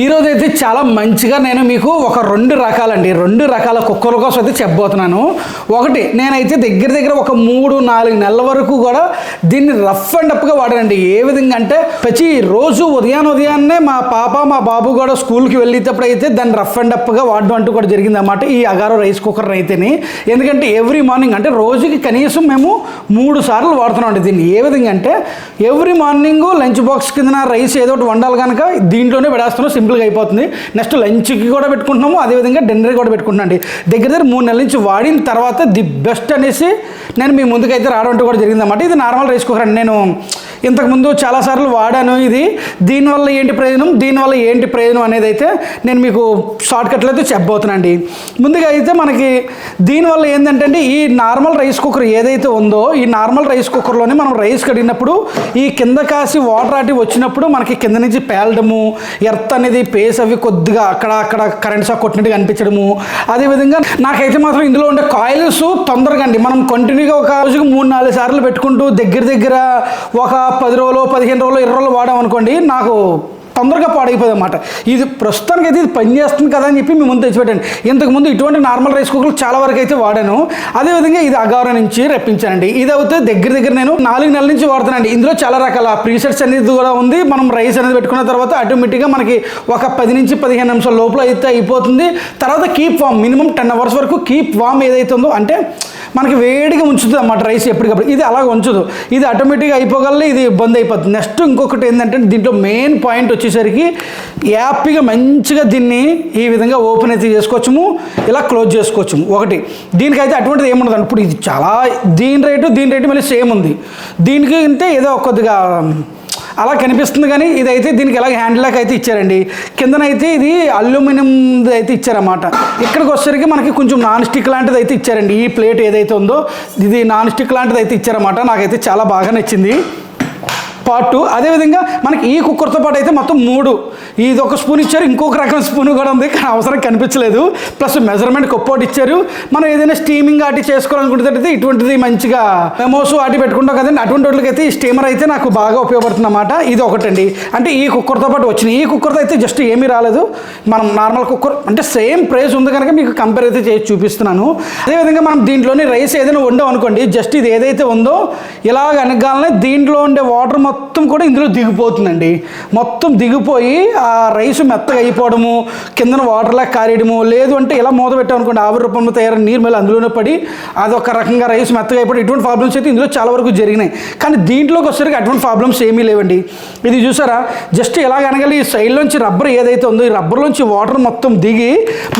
ఈరోజు అయితే చాలా మంచిగా నేను మీకు ఒక రెండు రకాలండి రెండు రకాల కుక్కల కోసం అయితే చెప్పబోతున్నాను. ఒకటి నేనైతే దగ్గర దగ్గర ఒక మూడు నాలుగు నెలల వరకు కూడా దీన్ని రఫ్ అండ్ అప్గా వాడానండి. ఏ విధంగా అంటే ప్రతి రోజు ఉదయాన్ ఉదయాన్నే మా పాప మా బాబు కూడా స్కూల్కి వెళ్ళేటప్పుడు అయితే దాన్ని రఫ్ అండ్ అప్గా వాడడం అంటూ కూడా జరిగింది అన్నమాట ఈ అగారో రైస్ కుక్కర్ అయితేని. ఎందుకంటే ఎవ్రీ మార్నింగ్ అంటే రోజుకి కనీసం మేము మూడు సార్లు వాడుతున్నాం అండి దీన్ని. ఏ విధంగా అంటే ఎవ్రీ మార్నింగ్ లంచ్ బాక్స్ కింద రైస్ ఏదో ఒకటి వండాలి కనుక దీంట్లోనే పెడేస్తున్నాం సింపుల్గా అయిపోతుంది. నెక్స్ట్ లంచ్కి కూడా పెట్టుకుంటున్నాము. అదేవిధంగా డిన్నర్ కూడా పెట్టుకుంటున్నాం అండి. దగ్గర దగ్గర మూడు నెలల నుంచి వాడిన తర్వాత ది బెస్ట్ అనేసి నేను మీ ముందుకైతే రావడం అంటూ కూడా జరిగిందన్నమాట. ఇది నార్మల్ రైస్ కుక్కర్ అండి. నేను ఇంతకుముందు చాలాసార్లు వాడాను ఇది. దీనివల్ల ఏంటి ప్రయోజనం? దీనివల్ల ఏంటి ప్రయోజనం అనేది అయితే నేను మీకు షార్ట్కట్లో అయితే చెప్పబోతున్నానండి. ముందుగా అయితే మనకి దీనివల్ల ఏంటంటే ఈ నార్మల్ రైస్ కుక్కర్ ఏదైతే ఉందో ఈ నార్మల్ రైస్ కుక్కర్లోనే మనం రైస్ కడిగినప్పుడు ఈ కింద కాసి వాటర్ అటు వచ్చినప్పుడు మనకి కింద నుంచి పేలడము ఎర్త్ అనేది పేస్ అవి కొద్దిగా అక్కడ అక్కడ కరెంట్ షాక్ కొట్టినట్టు కనిపించడము అదేవిధంగా నాకైతే మాత్రం ఇందులో ఉండే కాయిల్స్ తొందరగా అండి. మనం కంటిన్యూగా ఒక రోజుకి మూడు నాలుగు సార్లు పెట్టుకుంటూ దగ్గర దగ్గర ఒక పది రోజులు పదిహేను రోజులు ఇరవై రోజులు వాడాం అనుకోండి నాకు తొందరగా పాడైపోయింది అనమాట ఇది ప్రస్తుతానికి అయితే ఇది పని చేస్తుంది కదా అని చెప్పి మీ ముందు తెచ్చిపెట్టండి ఇంతకుముందు ఇటువంటి నార్మల్ రైస్ కుక్కర్లు చాలా వరకు అయితే వాడాను. అదేవిధంగా ఇది అగారం నుంచి రప్పించానండి. ఇది అయితే దగ్గర దగ్గర నేను నాలుగు నెలల నుంచి వాడుతానండి ఇందులో చాలా రకాల ప్రీసెట్స్ అనేది కూడా ఉంది. మనం రైస్ అనేది పెట్టుకున్న తర్వాత ఆటోమేటిక్గా మనకి ఒక పది నుంచి పదిహేను నిమిషాల లోపల అయితే అయిపోతుంది. తర్వాత keep warm minimum ten hours వరకు కీప్ వామ్ ఏదైతే ఉందో అంటే మనకి వేడిగా ఉంచుతుంది అన్నమాట రైస్ ఎప్పటికప్పుడు. ఇది అలా ఉంచదు. ఇది ఆటోమేటిక్గా అయిపోగల ఇది బంద్ అయిపోతుంది. నెక్స్ట్ ఇంకొకటి ఏంటంటే దీంట్లో మెయిన్ పాయింట్ వచ్చేసరికి హ్యాపీగా మంచిగా దీన్ని ఈ విధంగా ఓపెన్ అయితే చేసుకోవచ్చుము ఇలా క్లోజ్ చేసుకోవచ్చుము. ఒకటి దీనికైతే అటువంటిది ఏముండదు ఇప్పుడు ఇది చాలా దీని రేటు దీని రేటు మళ్ళీ సేమ్ ఉంది. దీనికి అంటే ఏదో కొద్దిగా అలా కనిపిస్తుంది కానీ ఇదైతే దీనికి ఎలాగ హ్యాండిల్ లాక్ అయితే ఇచ్చారండి. కిందనైతే ఇది అల్యూమినియంది అయితే ఇచ్చారన్నమాట. ఇక్కడికి వచ్చేసరికి మనకి కొంచెం నాన్ స్టిక్ లాంటిది అయితే ఇచ్చారండి. ఈ ప్లేట్ ఏదైతే ఉందో ఇది నాన్ స్టిక్ లాంటిది అయితే ఇచ్చారన్నమాట. నాకైతే చాలా బాగా నచ్చింది. పార్ట్ టూ అదేవిధంగా మనకి ఈ కుక్కర్తో పాటు అయితే మొత్తం మూడు. ఇది ఒక స్పూన్ ఇచ్చారు ఇంకొక రకం స్పూన్ కూడా ఉంది కానీ అవసరం కనిపించలేదు. ప్లస్ మెజర్మెంట్ కొప్పోటి ఇచ్చారు. మనం ఏదైనా స్టీమింగ్ ఆటి చేసుకోవాలనుకుంటే ఇటువంటిది మంచిగా మెమోస్ ఆటి పెట్టుకుంటాం కదండి. అటువంటి వాటికైతే ఈ స్టీమర్ అయితే నాకు బాగా ఉపయోగపడుతుంది అన్నమాట ఇది ఒకటండి. అంటే ఈ కుక్కర్తో పాటు వచ్చినాయి ఈ కుక్కర్తో అయితే జస్ట్ ఏమీ రాలేదు. మనం నార్మల్ కుక్కర్ అంటే సేమ్ ప్రైస్ ఉంది కనుక మీకు కంపేర్ అయితే చేసి చూపిస్తున్నాను. అదేవిధంగా మనం దీంట్లోని రైస్ ఏదైనా వండాం అనుకోండి జస్ట్ ఇది ఏదైతే ఉందో ఇలాగ అనగానే దీంట్లో ఉండే వాటర్ మొత్తం మొత్తం కూడా ఇందులో దిగిపోతుందండి. మొత్తం దిగిపోయి ఆ రైస్ మెత్తగా అయిపోవడము కిందన వాటర్లా కారేయడము లేదు అంటే ఇలా మూత పెట్టాం అనుకోండి ఆవిరి రూపంలో తయారైన నీరు మళ్ళీ అందులోనే పడి అదొక రకంగా రైస్ మెత్తగా అయిపోయి ఇటువంటి ప్రాబ్లమ్స్ అయితే ఇందులో చాలా వరకు జరిగినాయి. కానీ దీంట్లోకి వచ్చేసరికి అటువంటి ప్రాబ్లమ్స్ ఏమీ లేవండి. ఇది చూసారా? జస్ట్ ఎలా కనగలి ఈ సైడ్లోంచి రబ్బర్ ఏదైతే ఉందో ఈ రబ్బర్లోంచి వాటర్ మొత్తం దిగి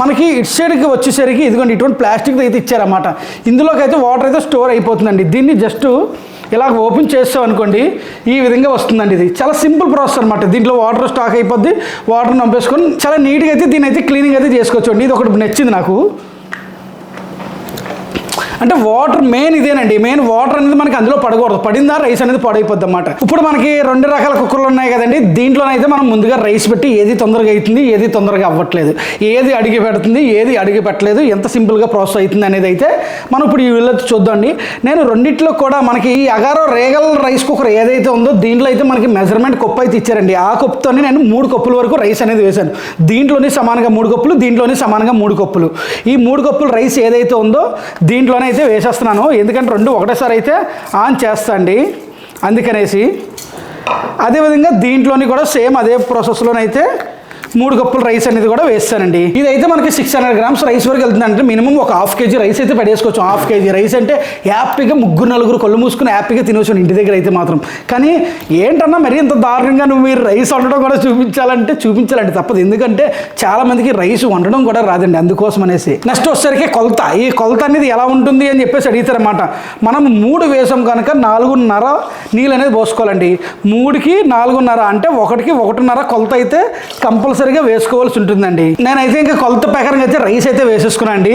మనకి ఇటు సైడ్కి వచ్చేసరికి ఇదిగోండి ఇటువంటి ప్లాస్టిక్ అయితే ఇచ్చారన్నమాట. ఇందులోకి అయితే వాటర్ అయితే స్టోర్ అయిపోతుందండి. దీన్ని జస్ట్ ఇలా ఓపెన్ చేస్తాం అనుకోండి ఈ విధంగా వస్తుందండి ఇది. చాలా సింపుల్ ప్రాసెస్ అనమాట దీంట్లో వాటర్ స్టాక్ అయిపోద్ది వాటర్ నంపేసుకొని చాలా నీట్గా అయితే దీని అయితే క్లీనింగ్ అయితే చేసుకోవచ్చు అండి ఇది ఒకటి నచ్చింది నాకు. అంటే వాటర్ మెయిన్ ఇదేనండి. మెయిన్ వాటర్ అనేది మనకి అందులో పడకూడదు. పడిందా రైస్ అనేది పాడైపోద్ది అనమాట ఇప్పుడు మనకి రెండు రకాల కుక్కర్లు ఉన్నాయి కదండి. దీంట్లోనైతే మనం ముందుగా రైస్ పెట్టి ఏది తొందరగా అవుతుంది ఏది తొందరగా అవ్వట్లేదు. ఏది అడిగి పెడుతుంది ఏది అడిగి పెట్టలేదు ఎంత సింపుల్గా ప్రాసెస్ అవుతుంది అనేది అయితే మనం ఇప్పుడు ఈ వీళ్ళతో చూద్దామండి. నేను రెండిట్లో కూడా మనకి ఈ అగారో రేగల్ రైస్ కుక్కర్ ఏదైతే ఉందో దీంట్లో అయితే మనకి మెజర్మెంట్ కప్పు అయితే ఇచ్చారండి. ఆ కప్పుతోనే నేను మూడు కప్పుల వరకు రైస్ అనేది వేశాను. దీంట్లోనే సమానంగా మూడు కప్పులు దీంట్లోనే సమానంగా మూడు కప్పులు. ఈ మూడు కప్పులు రైస్ ఏదైతే ఉందో దీంట్లోనే అయితే వేసేస్తున్నాను. ఎందుకంటే రెండు ఒకటేసారి అయితే ఆన్ చేస్తండి. అందుకనేసి అదేవిధంగా దీంట్లోని కూడా సేమ్ అదే ప్రాసెస్లోనైతే మూడు కప్పులు రైస్ అనేది కూడా వేస్తానండి. ఇదైతే మనకి సిక్స్ హండ్రెడ్ గ్రామ్స్ రైస్ వరకు వెళ్తుందంటే మినిమం ఒక హాఫ్ కేజీ రైస్ అయితే పడేసుకోవచ్చు. హాఫ్ కేజీ రైస్ అంటే హ్యాపీగా ముగ్గురు నలుగురు కళ్ళు మూసుకుని హ్యాపీగా తినవచ్చు ఇంటి దగ్గర అయితే మాత్రం. కానీ ఏంటన్నా మరి ఇంత దారుణంగా నువ్వు మీరు రైస్ వండడం కూడా చూపించాలంటే చూపించాలండి తప్పదు. ఎందుకంటే చాలా మందికి రైస్ వండడం కూడా రాదండి అందుకోసం అనేసి. నెక్స్ట్ వచ్చేసరికి కొలత. ఈ కొలత అనేది ఎలా ఉంటుంది అని చెప్పేసి అడుగుతారన్నమాట. మనం మూడు వేసాం కనుక నాలుగున్నర నీళ్ళు అనేది పోసుకోవాలండి. మూడుకి నాలుగున్నర అంటే ఒకటికి ఒకటిన్నర కొలత అయితే కంపల్సరీ కంపల్సరీగా వేసుకోవాల్సి ఉంటుందండి. నేనైతే ఇంకా కొలత ప్రకారం అయితే రైస్ అయితే వేసేసుకున్నాండి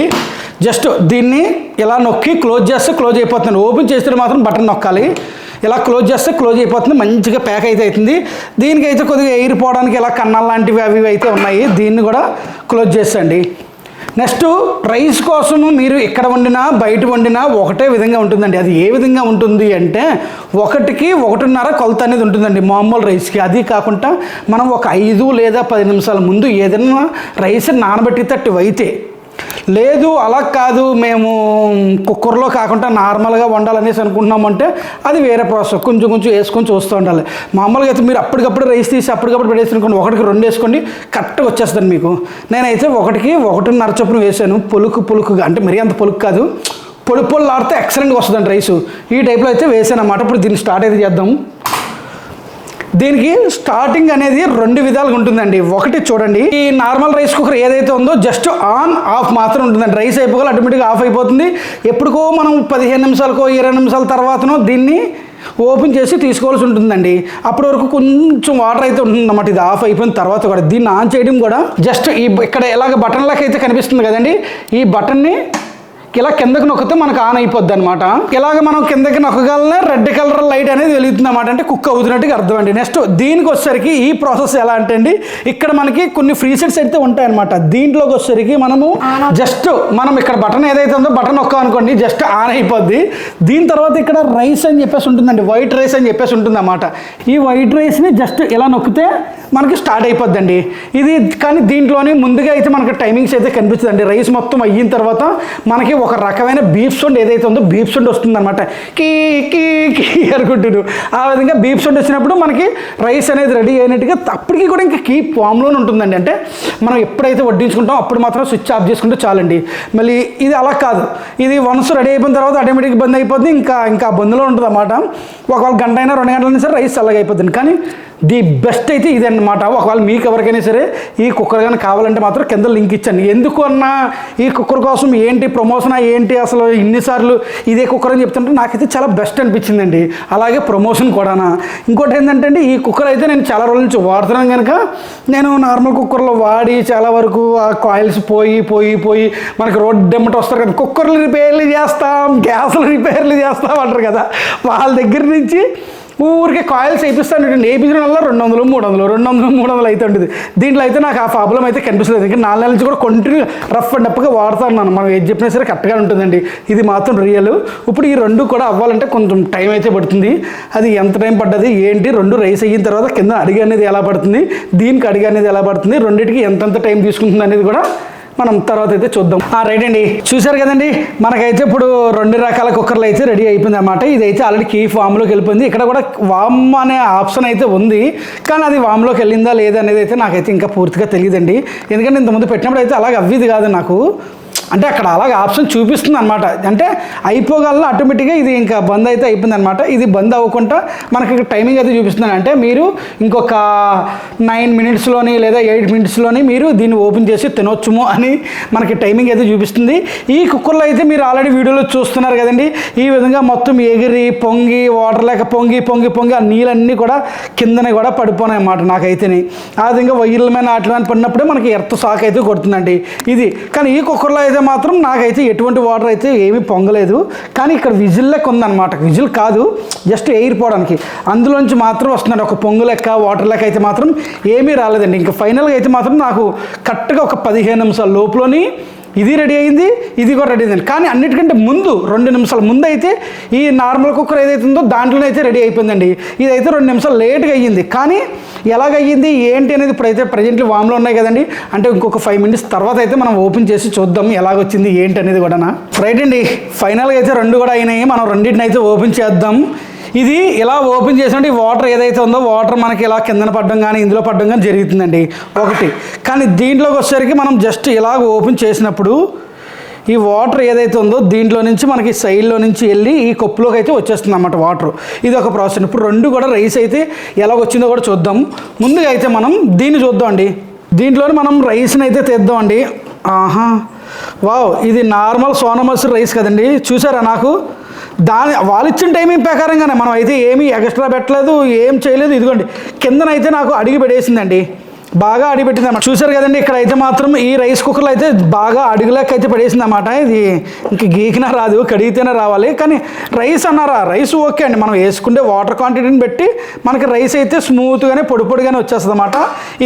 జస్ట్ దీన్ని ఇలా నొక్కి క్లోజ్ చేస్తే క్లోజ్ అయిపోతుంది. ఓపెన్ చేస్తే మాత్రం బటన్ నొక్కాలి. ఇలా క్లోజ్ చేస్తే క్లోజ్ అయిపోతుంది. మంచిగా ప్యాక్ అయితే అవుతుంది. దీనికైతే కొద్దిగా ఎయిర్ పోవడానికి ఇలా కన్నాలు లాంటివి అవి అయితే ఉన్నాయి. దీన్ని కూడా క్లోజ్ చేసండి నెక్స్ట్ రైస్ కోసము మీరు ఇక్కడ వండినా బయట వండినా ఒకటే విధంగా ఉంటుందండి. అది ఏ విధంగా ఉంటుంది అంటే ఒకటికి ఒకటిన్నర కొలత అనేది ఉంటుందండి మామూలు రైస్కి. అది కాకుండా మనం ఒక ఐదు లేదా పది నిమిషాల ముందు ఏదైనా రైస్ నానబెట్టి తట్టు అయితే లేదు అలా కాదు. మేము కుక్కర్లో కాకుండా నార్మల్గా వండాలనేసి అనుకుంటున్నామంటే అది వేరే ప్రాసెస్. కొంచెం కొంచెం వేసుకొని చూస్తూ ఉండాలి. మామూలుగా అయితే మీరు అప్పటికప్పుడు రైస్ తీసి అప్పటికప్పుడు పెట్టేసి అనుకోండి ఒకటికి రెండు వేసుకోండి కరెక్ట్గా వచ్చేస్తుంది మీకు. నేనైతే ఒకటికి ఒకటిన్నర చొప్పున వేసాను. పొలుకు పొలుకుగా అంటే మరీ అంత పొలుకు కాదు. పొడి పొలు ఆడితే ఎక్సలెంట్గా వస్తుందండి రైసు. ఈ టైప్లో అయితే వేసాను అన్నమాట. ఇప్పుడు దీన్ని స్టార్ట్ అయితే చేద్దాం దీనికి స్టార్టింగ్ అనేది రెండు విధాలుగా ఉంటుందండి. ఒకటి చూడండి. ఈ నార్మల్ రైస్ కుక్కర్ ఏదైతే ఉందో జస్ట్ ఆన్ ఆఫ్ మాత్రం ఉంటుందండి. రైస్ అయిపోగా ఆటోమేటిక్గా ఆఫ్ అయిపోతుంది. ఎప్పటికో మనం పదిహేను నిమిషాలకో ఇరవై నిమిషాల తర్వాతనో దీన్ని ఓపెన్ చేసి తీసుకోవాల్సి ఉంటుందండి. అప్పటి వరకు కొంచెం వాటర్ అయితే ఉంటుందన్నమాట. ఇది ఆఫ్ అయిపోయిన తర్వాత కూడా దీన్ని ఆన్ చేయడం కూడా జస్ట్ ఈ ఇక్కడ ఎలాగ బటన్ లాగా అయితే కనిపిస్తుంది కదండి. ఈ బటన్ని ఇలా కిందకి నొక్కితే మనకు ఆన్ అయిపోద్ది అనమాట ఇలాగ మనం కిందకి నొక్కగలనే రెడ్ కలర్ లైట్ అనేది వెలుగుతుంది అనమాట అంటే కుక్ అవుతున్నట్టుగా అర్థం అండి. నెక్స్ట్ దీనికి వచ్చేసరికి ఈ ప్రాసెస్ ఎలా అంటే అండి ఇక్కడ మనకి కొన్ని ఫ్రీ సెట్స్ అయితే ఉంటాయి అనమాట దీంట్లోకి వచ్చేసరికి మనము జస్ట్ మనం ఇక్కడ బటన్ ఏదైతే ఉందో బటన్ నొక్కాం అనుకోండి జస్ట్ ఆన్ అయిపోద్ది. దీని తర్వాత ఇక్కడ రైస్ అని చెప్పేసి ఉంటుందండి వైట్ రైస్ అని చెప్పేసి ఉంటుంది అన్నమాట ఈ వైట్ రైస్ని జస్ట్ ఇలా నొక్కితే మనకి స్టార్ట్ అయిపోద్దండి. ఇది కానీ దీంట్లోనే ముందుగా అయితే మనకి టైమింగ్స్ అయితే కనిపిస్తుందండి. రైస్ మొత్తం అయిన తర్వాత మనకి ఒక రకమైన బీప్ సౌండ్ ఏదైతే ఉందో బీప్ సౌండ్ వస్తుంది అనమాట కీ కీ కీ అనుకుంటుడు ఆ విధంగా బీప్ సౌండ్ వచ్చినప్పుడు మనకి రైస్ అనేది రెడీ అయినట్టుగా అప్పటికి కూడా ఇంకా కీ ఫామ్లోనే ఉంటుందండి. అంటే మనం ఎప్పుడైతే వడ్డించుకుంటాం అప్పుడు మాత్రం స్విచ్ ఆఫ్ చేసుకుంటే చాలండి. మళ్ళీ ఇది అలా కాదు. ఇది వన్స్ రెడీ అయిపోయిన తర్వాత ఆటోమేటిక్ బంద్ అయిపోతుంది ఇంకా ఇంకా బంద్లో ఉంటుంది అన్నమాట ఒకవేళ గంట అయినా రెండు గంటలైనా సరే రైస్ అలాగైపోతుంది అయిపోతుంది కానీ ది బెస్ట్ అయితే ఇది అనమాట ఒకవేళ మీకు ఎవరికైనా సరే ఈ కుక్కర్ కానీ కావాలంటే మాత్రం కింద లింక్ ఇచ్చాను. ఎందుకు అన్నా ఈ కుక్కర్ కోసం ఏంటి ప్రమోషన్ ఏంటి అసలు ఇన్నిసార్లు ఇదే కుక్కర్ అని చెప్తుంటే నాకైతే చాలా బెస్ట్ అనిపించిందండి. అలాగే ప్రమోషన్ కూడానా. ఇంకోటి ఏంటంటే అండి, ఈ కుక్కర్ అయితే నేను చాలా రోజుల నుంచి వాడుతున్నాను కనుక నేను నార్మల్ కుక్కర్లో వాడి చాలా వరకు ఆ కాయిల్స్ పోయి పోయి పోయి మనకి రోడ్డు డెమ్మట వస్తారు కదా కుక్కర్లు రిపేర్లు చేస్తాం గ్యాస్లు రిపేర్లు చేస్తాం అంటారు కదా. వాళ్ళ దగ్గర నుంచి ఊరికే కాయిల్స్ వేయిస్తాను వేయించడం వల్ల రెండు వందలు మూడు వందలు రెండు వందలు మూడు వందలు అయితే ఉంటుంది. దీంట్లో అయితే నాకు ఆ ప్రాబ్లం అయితే కనిపిస్తుంది ఇంకా నాలుగు నెలల నుంచి కూడా కంటిన్యూ రఫ్ అండ్ అప్గా వాడుతాను మనం ఏది చెప్పినా సరే కరెక్ట్గా ఉంటుందండి. ఇది మాత్రం రియల్ ఇప్పుడు ఈ రెండు కూడా అవ్వాలంటే కొంచెం టైం అయితే పడుతుంది. అది ఎంత టైం పడ్డది ఏంటి? రెండు రైస్ అయిన తర్వాత కింద అడిగి అనేది ఎలా పడుతుంది? దీనికి అడిగి అనేది ఎలా పడుతుంది? రెండింటికి ఎంతెంత టైం తీసుకుంటుంది అనేది కూడా మనం తర్వాత అయితే చూద్దాం. ఆ రైట్ అండి. చూశారు కదండి? మనకైతే ఇప్పుడు రెండు రకాల కుక్కర్లు అయితే రెడీ అయిపోయింది అనమాట ఇదైతే ఆల్రెడీ కీ ఫామ్లోకి వెళ్ళిపోయింది. ఇక్కడ కూడా వామ్ అనే ఆప్షన్ అయితే ఉంది. కానీ అది వామ్లోకి వెళ్ళిందా లేదా అనేది అయితే నాకైతే ఇంకా పూర్తిగా తెలియదండి ఎందుకంటే ఇంతకుముందు పెట్టినప్పుడు అయితే అలాగ అవ్విది కాదు నాకు. అంటే అక్కడ అలాగే ఆప్షన్ చూపిస్తుంది అనమాట అంటే అయిపోగల ఆటోమేటిక్గా ఇది ఇంకా బంద్ అయితే అయిపోయింది అనమాట ఇది బంద్ అవ్వకుండా మనకి టైమింగ్ అయితే చూపిస్తుంది అంటే మీరు ఇంకొక నైన్ మినిట్స్లోని లేదా ఎయిట్ మినిట్స్లోని మీరు దీన్ని ఓపెన్ చేసి తినొచ్చుము అని మనకి టైమింగ్ అయితే చూపిస్తుంది. ఈ కుక్కర్లో అయితే మీరు ఆల్రెడీ వీడియోలో చూస్తున్నారు కదండి. ఈ విధంగా మొత్తం ఎగిరి పొంగి వాటర్ లేక పొంగి పొంగి పొంగి ఆ నీళ్ళన్నీ కూడా కిందనే కూడా పడిపోయినాయి అన్నమాట నాకైతేనే. ఆ విధంగా వైర్ల మీద వాటి మీద పడినప్పుడే మనకి ఎర్త్ సాక్ అయితే కొడుతుందండి. ఇది. కానీ ఈ కుక్కర్లో అయితే మాత్రం నాకైతే ఎటువంటి వాటర్ అయితే ఏమీ పొంగలేదు. కానీ ఇక్కడ విజిల్ లెక్క ఉందన్నమాట. విజిల్ కాదు జస్ట్ ఎయిర్ పోవడానికి. అందులోంచి మాత్రం వస్తున్నాడు ఒక పొంగు లెక్క వాటర్ లెక్క అయితే మాత్రం ఏమీ రాలేదండి. ఇంకా ఫైనల్గా అయితే మాత్రం నాకు కరెక్ట్గా ఒక పదిహేను నిమిషాల లోపులోని ఇది రెడీ అయింది ఇది కూడా రెడీ అయింది. కానీ అన్నిటికంటే ముందు రెండు నిమిషాల ముందు అయితే ఈ నార్మల్ కుక్కర్ ఏదైతుందో ఉందో దాంట్లోనే అయితే రెడీ అయిపోయిందండి. ఇదైతే రెండు నిమిషాలు లేట్గా అయ్యింది. కానీ ఎలాగయ్యింది ఏంటి అనేది ఇప్పుడైతే ప్రజెంట్లీ వామ్లో ఉన్నాయి కదండి. అంటే ఇంకొక ఫైవ్ మినిట్స్ తర్వాత అయితే మనం ఓపెన్ చేసి చూద్దాం ఎలాగొచ్చింది ఏంటి అనేది కూడా రైట్ అండి ఫైనల్గా అయితే రెండు కూడా అయినాయి. మనం రెండింటిని అయితే ఓపెన్ చేద్దాం. ఇది ఇలా ఓపెన్ చేసినట్టు ఈ వాటర్ ఏదైతే ఉందో వాటర్ మనకి ఇలా కిందన పడడం కానీ ఇందులో పడడం కానీ జరుగుతుందండి. ఒకటి. కానీ దీంట్లోకి వచ్చేసరికి మనం జస్ట్ ఇలా ఓపెన్ చేసినప్పుడు ఈ వాటర్ ఏదైతే ఉందో దీంట్లో నుంచి మనకి సైడ్లో నుంచి వెళ్ళి ఈ కప్పులోకి అయితే వచ్చేస్తుంది అన్నమాట వాటర్. ఇది ఒక ప్రాసెస్. ఇప్పుడు రెండు కూడా రైస్ అయితే ఎలా వచ్చిందో కూడా చూద్దాం. ముందుగా అయితే మనం దీన్ని చూద్దాం అండి. దీంట్లోనే మనం రైస్ని అయితే తీద్దాం అండి. ఆహా. వావ్. ఇది నార్మల్ సోనమసూరి రైస్ కదండి. చూసారా నాకు? దాని వాళ్ళు ఇచ్చిన టైమింగ్ ప్రకారంగానే మనం అయితే ఏమీ ఎక్స్ట్రా పెట్టలేదు ఏం చేయలేదు. ఇదిగోండి కిందనైతే నాకు అడిగి పెట్టేసిందండి. బాగా అడిపెట్టింది అన్నమాట చూసారు కదండి ఇక్కడ అయితే మాత్రం ఈ రైస్ కుక్కర్లో అయితే బాగా అడుగులోకి అయితే పడేసింది అన్నమాట ఇది ఇంక గీకినా రాదు కడిగితేనే రావాలి. కానీ రైస్ అన్నారా రైస్ ఓకే అండి. మనం వేసుకుంటే వాటర్ క్వాంటిటీని బట్టి మనకి రైస్ అయితే స్మూత్గానే పొడి పొడిగానే వచ్చేస్తుంది అనమాట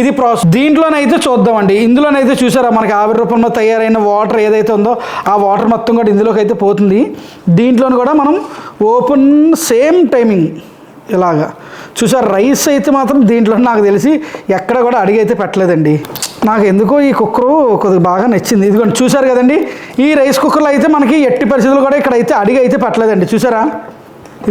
ఇది ప్రాసెస్. దీంట్లోనైతే చూద్దామండి. ఇందులోనైతే చూసారా మనకి ఆవిరి రూపంలో తయారైన వాటర్ ఏదైతే ఉందో ఆ వాటర్ మొత్తం కూడా ఇందులోకి అయితే పోతుంది. దీంట్లోని కూడా మనం ఓపెన్ సేమ్ టైమింగ్ ఇలాగా చూసారు రైస్ అయితే మాత్రం దీంట్లో నాకు తెలిసి ఎక్కడ కూడా అడిగి అయితే పెట్టలేదండి. నాకు ఎందుకో ఈ కుక్కరు కొద్దిగా బాగా నచ్చింది. ఇదిగోండి చూసారు కదండి? ఈ రైస్ కుక్కర్లో అయితే మనకి ఎట్టి పరిస్థితులు కూడా ఇక్కడ అయితే అడిగి అయితే పెట్టలేదండి. చూసారా?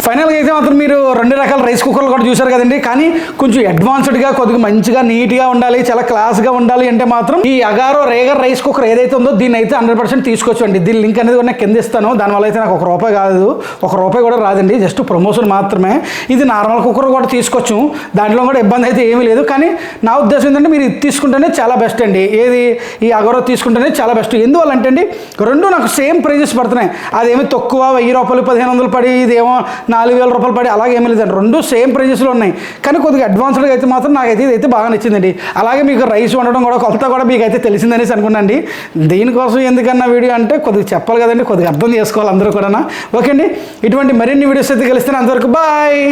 ఫైనల్గా అయితే మాత్రం మీరు రెండు రకాల రైస్ కుక్కర్లు కూడా చూశారు కదండి. కానీ కొంచెం అడ్వాన్స్డ్గా కొద్దిగా మంచిగా నీట్గా ఉండాలి చాలా క్లాస్గా ఉండాలి అంటే మాత్రం ఈ అగారో రేగర్ రైస్ కుక్కర్ ఏదైతే ఉందో దీన్ని అయితే హండ్రెడ్ పర్సెంట్ తీసుకోవచ్చండి దీని లింక్ అనేది కూడా నేను కింద ఇస్తాను. దానివల్ల అయితే నాకు ఒక రూపాయి కాదు. ఒక రూపాయి కూడా రాదండి. జస్ట్ ప్రమోషన్ మాత్రమే. ఇది నార్మల్ కుక్కర్ కూడా తీసుకోవచ్చు దాంట్లో కూడా ఇబ్బంది అయితే ఏమీ లేదు. కానీ నా ఉద్దేశం ఏంటంటే మీరు ఇది తీసుకుంటేనే చాలా బెస్ట్ అండి. ఏది? ఈ అగారో తీసుకుంటేనే చాలా బెస్ట్. ఎందువల్ల అంటే అండి రెండు నాకు సేమ్ ప్రైజెస్ పడుతున్నాయి. అదేమి తక్కువ వెయ్యి రూపాయలు పదిహేను వందలు పడి ఇదేమో నాలుగు వేల రూపాయలు పడి అలాగే ఏమీ లేదండి. రెండు సేమ్ ప్రైజెస్లో ఉన్నాయి. కానీ కొద్దిగా అడ్వాన్స్డ్గా అయితే మాత్రం నాకైతే ఇదైతే బాగా నచ్చిందండి. అలాగే మీకు రైస్ వండడం కూడా కొలత కూడా మీకు అయితే తెలిసిందనేసి అనుకున్నాండి దీనికోసం ఎందుకన్నా వీడియో అంటే కొద్దిగా చెప్పాలి కదండి. కొద్దిగా అర్థం చేసుకోవాలి అందరూ కూడా ఓకే అండి. ఇటువంటి మరిన్ని వీడియోస్ అయితే కలిస్తే అంతవరకు బాయ్.